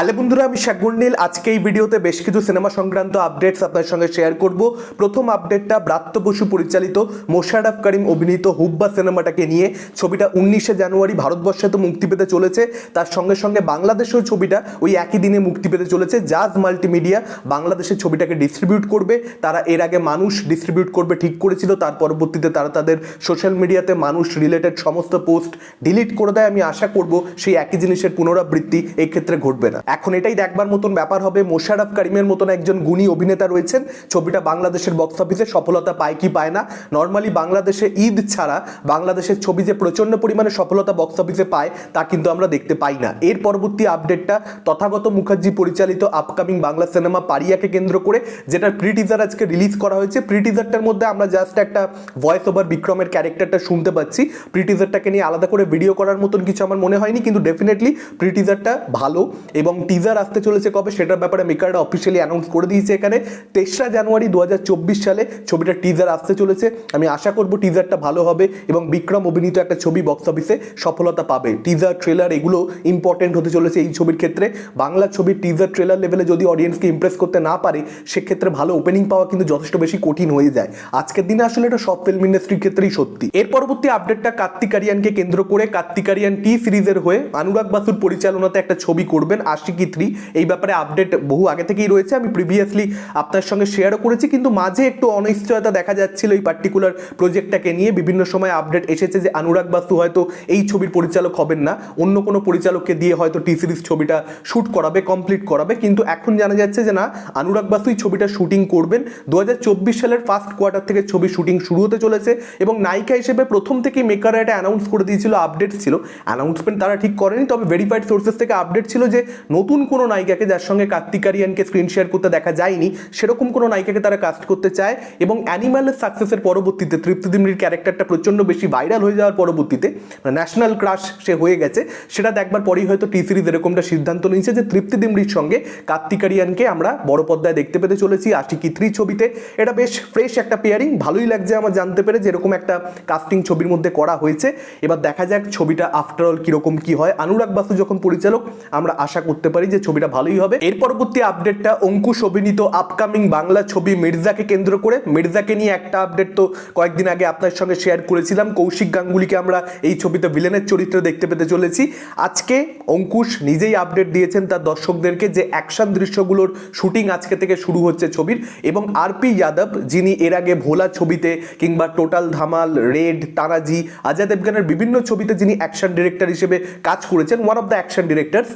Hello বন্ধুরা, আমি শাকগুন্ডিল আজকে এই ভিডিওতে বেশ কিছু সিনেমা সংক্রান্ত আপডেটস আপনার সঙ্গে শেয়ার করব। প্রথম আপডেটটা ব্রাত্য বসু পরিচালিত মোশাররফ করিম অভিনীত হুব্বা সিনেমাটাকে নিয়ে। ছবিটা উনিশে জানুয়ারি ভারতবর্ষে তো মুক্তি পেতে চলেছে। তার সঙ্গে সঙ্গে বাংলাদেশেও ছবিটা ওই একই দিনে মুক্তি পেতে চলেছে। জাজ মাল্টিমিডিয়া বাংলাদেশের ছবিটাকে ডিস্ট্রিবিউট করবে। তারা এর আগে মানুষ ডিস্ট্রিবিউট করবে ঠিক করেছিল। তার পরবর্তীতে তারা তাদের সোশ্যাল মিডিয়াতে মানুষ রিলেটেড সমস্ত পোস্ট ডিলিট করে দেয়। আমি আশা করব সেই একই জিনিসের পুনরাবৃত্তি এক্ষেত্রে ঘটবে না। এখন এটাই দেখবার মতন ব্যাপার হবে। মোশারফ করিমের মতন একজন গুণী অভিনেতা রয়েছেন। ছবিটা বাংলাদেশের বক্স অফিসে সফলতা পায় কি পায় না। নর্মালি বাংলাদেশে ঈদ ছাড়া বাংলাদেশের ছবি যে প্রচণ্ড পরিমাণে সফলতা বক্স অফিসে পায়, তা কিন্তু আমরা দেখতে পাই না। এর পরবর্তী আপডেটটা তথাগত মুখার্জি পরিচালিত আপকামিং বাংলা সিনেমা পারিয়াকে কেন্দ্র করে, যেটার প্রি টিজার আজকে রিলিজ করা হয়েছে। প্রি টিজারটার মধ্যে আমরা জাস্ট একটা ভয়েস ওভার বিক্রমের ক্যারেক্টারটা শুনতে পাচ্ছি। প্রি টিজারটাকে নিয়ে আলাদা করে ভিডিও করার মতন কিছু আমার মনে হয়নি, কিন্তু ডেফিনেটলি প্রি টিজারটা ভালো এবং টিজার আসতে চলেছে কবে সেটার ব্যাপারে মেকাররা অফিসিয়ালি অ্যানাউন্স করে দিয়েছে এখানে। তেসরা জানুয়ারি দু হাজার চব্বিশ সালে ছবিটার টিজার আসতে চলেছে। আমি আশা করব টিজারটা ভালো হবে এবং বিক্রম অভিনীত একটা ছবি বক্স অফিসে সফলতা পাবে। টিজার ট্রেলার এগুলো ইম্পর্টেন্ট হতে চলেছে এই ছবির ক্ষেত্রে। বাংলা ছবির টিজার ট্রেলার লেভেলে যদি অডিয়েন্সকে ইমপ্রেস করতে না পারে, সেক্ষেত্রে ভালো ওপেনিং পাওয়া কিন্তু যথেষ্ট বেশি কঠিন হয়ে যায়। আজকের দিনে আসলে এটা সব ফিল্ম ইন্ডাস্ট্রির ক্ষেত্রেই সত্যি। এর পরবর্তী আপডেটটা কার্তিক আরিয়ানকে কেন্দ্র করে। কার্তিক আরিয়ান টি সিরিজের হয়ে, অনুরাগ বাসুর পরিচালনাতে একটা ছবি করবেন। আশিকি থ্রি এই ব্যাপারে আপডেট বহু আগে থেকেই রয়েছে। আমি প্রিভিয়াসলি আপনার সঙ্গে শেয়ারও করেছি, কিন্তু মাঝে একটু অনিশ্চয়তা দেখা যাচ্ছিল এই পার্টিকুলার প্রজেক্টটাকে নিয়ে। বিভিন্ন সময় আপডেট এসেছে যে অনুরাগ বাসু হয়তো এই ছবির পরিচালক হবেন না। অন্য কোনো পরিচালককে দিয়ে হয়তো টি সিরিজ ছবিটা শ্যুট করাবে কমপ্লিট করাবে। কিন্তু এখন জানা যাচ্ছে যে না অনুরাগ বাসুই ছবিটা শুটিং করবেন। দু হাজার চব্বিশ সালের ফার্স্ট কোয়ার্টার থেকে ছবি শুটিং শুরু হতে চলেছে এবং নায়িকা হিসেবে প্রথম থেকেই মেকাররা এটা অ্যানাউন্স করে দিয়েছিল আপডেট ছিল। অ্যানাউন্সমেন্ট তারা ঠিক করেনি, তবে ভেরিফাইড সোর্সেস থেকে আপডেট ছিল যে নতুন কোনো নায়িকাকে যার সঙ্গে কার্তিক আরিয়ানকে স্ক্রিন শেয়ার করতে দেখা যায়নি, সেরকম কোনো নায়িকাকে তারা কাস্ট করতে চায় এবং অ্যানিম্যালের সাকসেসের পরবর্তীতে তৃপ্তি দিমরির ক্যারেক্টারটা প্রচণ্ড বেশি ভাইরাল হয়ে যাওয়ার পরবর্তীতে ন্যাশনাল ক্রাশ সে হয়ে গেছে, সেটা দেখবার পরেই হয়তো টি সিরিজ এরকমটা সিদ্ধান্ত নিয়েছে যে তৃপ্তি দিমরির সঙ্গে কার্তিক আরিয়ানকে আমরা বড় পর্দায় দেখতে পেতে চলেছি আশিকি থ্রি ছবিতে। এটা বেশ ফ্রেশ একটা পেয়ারিং ভালোই লাগছে আমার জানতে পেরে যেরকম একটা কাস্টিং ছবির মধ্যে করা হয়েছে। এবার দেখা যাক ছবিটা আফটার অল কীরকম কি হয়। অনুরাগ বাসু যখন পরিচালক, আমরা আশা করতে পারি যে ছবিটা ভালোই হবে। এর পরবর্তী আপডেটটা অঙ্কুশ অভিনীত আপকামিং বাংলা ছবি মির্জাকে কেন্দ্র করে। মির্জাকে নিয়ে একটা আপডেট তো কয়েকদিন আগে আপনার সঙ্গে শেয়ার করেছিলাম। কৌশিক গাঙ্গুলিকে আমরা এই ছবিতে ভিলেনের চরিত্রে দেখতে পেতে চলেছি। আজকে অঙ্কুশ নিজেই আপডেট দিয়েছেন তার দর্শকদেরকে যে অ্যাকশন দৃশ্যগুলোর শুটিং আজকে থেকে শুরু হচ্ছে ছবির এবং আর পি যাদব যিনি এর আগে ভোলা ছবিতে কিংবা টোটাল ধামাল রেড তানাজি আজাদ দেবগানের বিভিন্ন ছবিতে যিনি অ্যাকশন ডিরেক্টর হিসেবে কাজ করেছেন one of the action directors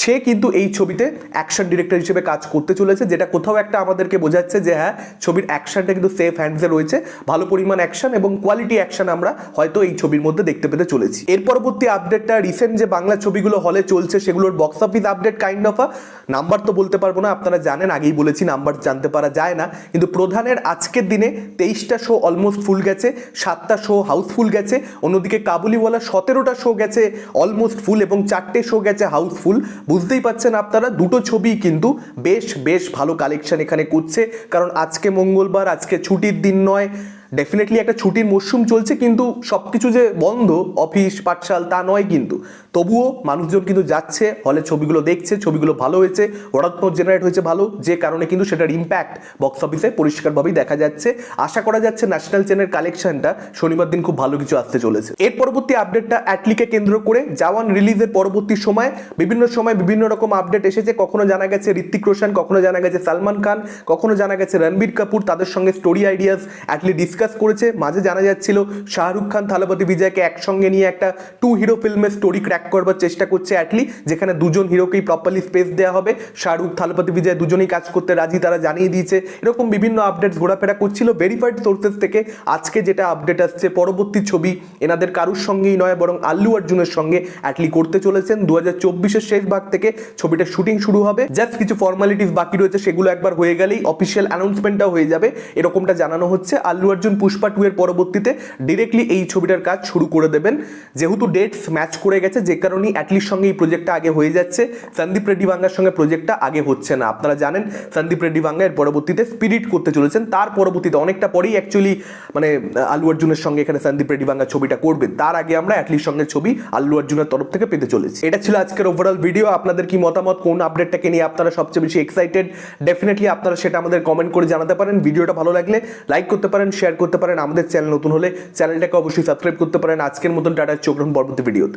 সে কিন্তু এই ছবিতে অ্যাকশন ডিরেক্টর হিসেবে কাজ করতে চলেছে, যেটা কোথাও একটা আমাদেরকে বোঝাচ্ছে যে হ্যাঁ ছবির অ্যাকশনটা কিন্তু সেফ হ্যান্ডসে রয়েছে। ভালো পরিমাণ অ্যাকশন এবং কোয়ালিটি অ্যাকশন আমরা হয়তো এই ছবির মধ্যে দেখতে পেতে চলেছি। এর পরবর্তী আপডেটটা রিসেন্ট যে বাংলা ছবিগুলো হলে চলছে, সেগুলোর box office update kind of number তো বলতে পারব না, আপনারা জানেন, আগেই বলেছি নাম্বার জানতে পারা যায় না। কিন্তু প্রধানের আজকের দিনে তেইশটা শো অলমোস্ট ফুল গেছে, সাতটা শো হাউসফুল গেছে, অন্যদিকে কাবুলিওয়ালা সতেরোটা শো গেছে অলমোস্ট ফুল এবং চারটে শো গেছে হাউসফুল বুঝতেই পাচ্ছেন আপনারা, দুটো ছবি কিন্তু বেশ বেশ ভালো কালেকশন এখানে করছে। কারণ আজকে মঙ্গলবার, আজকে ছুটির দিন নয়। ডেফিনেটলি একটা ছুটির মরশুম চলছে, কিন্তু সব কিছু যে বন্ধ অফিস পাঠশাল, তা নয় কিন্তু। তবুও মানুষজন কিন্তু যাচ্ছে হলে ছবিগুলো দেখছে, ছবিগুলো ভালো হয়েছে ওরাত্মক জেনারেট হয়েছে ভালো, যে কারণে কিন্তু সেটার ইম্প্যাক্ট বক্স অফিসে পরিষ্কারভাবেই দেখা যাচ্ছে। আশা করা যাচ্ছে ন্যাশনাল চেনের কালেকশনটা শনিবার দিন খুব ভালো কিছু আসতে চলেছে। এর পরবর্তী আপডেটটা অ্যাটলিকে কেন্দ্র করে জাওয়ান রিলিজের পরবর্তী সময়, বিভিন্ন সময় বিভিন্ন রকম আপডেট এসেছে। কখনো জানা গেছে ঋত্বিক রোশন, কখনো জানা গেছে সালমান খান, কখনো জানা গেছে রণবীর কাপুর, তাদের সঙ্গে স্টোরি আইডিয়াস অ্যাটলি ডিসকাস করেছে, মাঝে জানা যাচ্ছিল শাহরুখ খান, থালাপতি বিজয়কে একসঙ্গে নিয়ে একটা টু হিরো ফিল্মের স্টোরি ক্র্যাক করবার চেষ্টা করছে অ্যাটলি যেখানে দুজন হিরোকেই প্রপারলি স্পেস দেওয়া হবে। শাহরুখ, থালাপতি বিজয় দুজনেই কাজ করতে রাজি, তারা জানিয়ে দিয়েছে। এরকম বিভিন্ন আপডেটস ঘোরাফেরা করছিল। ভেরিফাইড সোর্সেস থেকে আজকে যেটা আপডেট আসছে, পরবর্তী ছবি এনাদের কারুর সঙ্গেই নয়, বরং আল্লু অর্জুনের সঙ্গে অ্যাটলি করতে চলেছেন। দু হাজার শেষ ভাগ থেকে ছবিটা শুটিং শুরু হবে। জাস্ট কিছু ফর্মালিটিস বাকি রয়েছে, সেগুলো একবার হয়ে গেলেই অফিসিয়াল অ্যানাউন্সমেন্টটাও হয়ে যাবে। এরকমটা জানানো হচ্ছে। আল্লু অর্জুন পুষ্পা টু এর পরবর্তীতে ডিরেক্টলি এই ছবিটার কাজ শুরু করে দেবেন। যেহেতু ডেটস ম্যাচ করে গেছে, যে কারণে অ্যাটলিস্ট সঙ্গে এই প্রজেক্টটা আগে হয়ে যাচ্ছে। সন্দীপ রেড্ডি বাঙ্গার সঙ্গে প্রজেক্টটা আগে হচ্ছে না। আপনারা জানেন, সন্দীপ রেড্ডি বাঙ্গা এর পরবর্তীতে স্পিরিট করতে চলেছেন। তার পরবর্তীতে অনেকটা পরেই অ্যাকচুয়ালি মানে আল্লু অর্জুনের সঙ্গে এখানে সন্দীপ রেড্ডি বাঙ্গা ছবিটা করবে। তার আগে আমরা অ্যাটলিস্ট সঙ্গে ছবি আল্লু অর্জুনের তরফ থেকে পেতে চলেছি। এটা ছিল আজকের ওভারঅল ভিডিও আপনাদের কি মতামত? কোন আপডেটটাকে নিয়ে আপনারা সবচেয়ে বেশি এক্সাইটেড ডেফিনেটলি আপনারা সেটা আমাদের কমেন্ট করে জানাতে পারেন। ভিডিওটা ভালো লাগলে লাইক করতে পারেন শেয়ার করতে পারেন। আমাদের চ্যানেল নতুন হলে চ্যানেলটাকে অবশ্যই সাবস্ক্রাইব করতে পারেন। আজকের মতন টাটার চোখ পরবর্তী ভিডিওতে